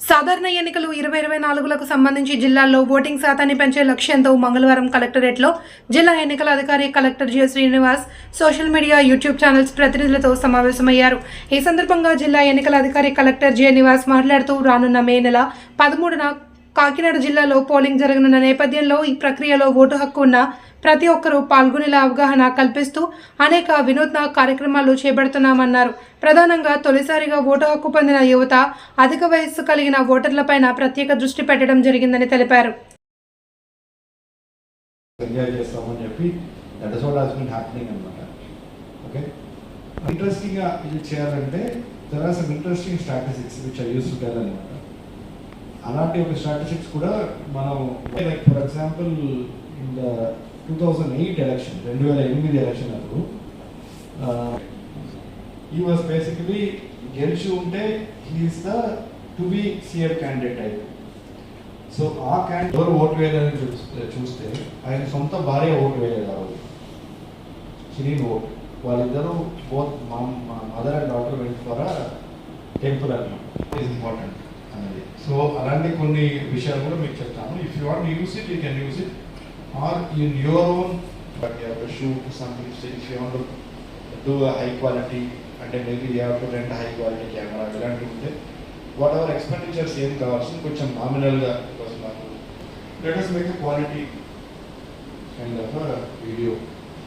సాధారణ ఎన్నికలు ఇరవై ఇరవై నాలుగులకు సంబంధించి జిల్లాల్లో ఓటింగ్ శాతాన్ని పెంచే లక్ష్యంతో మంగళవారం కలెక్టరేట్లో జిల్లా ఎన్నికల అధికారి collector J Srinivas social media YouTube channels ప్రతినిధులతో సమావేశమయ్యారు. ఈ సందర్భంగా జిల్లా ఎన్నికల అధికారి కలెక్టర్ జె నివాస్ మాట్లాడుతూ రానున్న మే నెల పదమూడున కాకినాడ జిల్లాలో పోలింగ్ జరగనున్న నేపథ్యంలో ఈ ప్రక్రియలో ఓటు హక్కు ఉన్న ప్రతి ఒక్కరూ పాల్గొనేలా అవగాహన కల్పిస్తూ అనేక వినూత్న కార్యక్రమాలు చేపడుతున్నామన్నారు. ప్రధానంగా తొలిసారిగా ఓటు హక్కు పొందిన యువత అధిక వయస్సు కలిగిన ఓటర్లపైన ప్రత్యేక దృష్టి పెట్టడం జరిగిందని తెలిపారు. ఇంట్రెస్టింగ్గా ఇది చేయాలంటే are some interesting strategics which I use to tell అనమాట అలాంటి ఒక స్ట్రాటజిక్స్ కూడా మనం like for example in the two thousand eight election రెండు వేల ఎనిమిది ఎలక్షన్ అప్పుడు ఈ వాజ్ బేసికలీ గెలిచి ఉంటే he's the to be CM candidate అయి సో ఆ క్యాండిడేట్ ఎవరు ఓటు వేయలేదని చూస్తే చూస్తే ఆయన సొంత భార్య ఓటు వేయలేదు ఆ రోజు. చిరీన్ ఓట్. వాళ్ళిద్దరూ బోత్ మా మదర్ అండ్ డాటర్ వెంట ద్వారా టెంపుల్ అనమాట ఇస్ ఇంపార్టెంట్ అనేది. సో అలాంటి కొన్ని విషయాలు కూడా మీకు చెప్తాను. If you want use it you can use it or in your own but you to shoot something if you want do high quality అంటే maybe you have to rent high quality camera ఇలాంటివి ఉంటే whatever expenditures ఏం కావాల్సింది కొంచెం నామినల్గా because నాకు let us make quality kind of video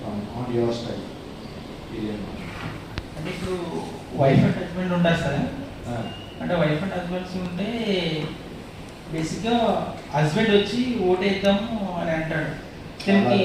on your style ఇది అంటే ఇప్పుడు వైఫ్ అండ్ హస్బెండ్ ఉంటారు సార్. అంటే వైఫ్ అండ్ హస్బెండ్స్ ఉంటే బేసిక్గా హస్బెండ్ వచ్చి ఓటేద్దాము అని అంటాడు. దీనికి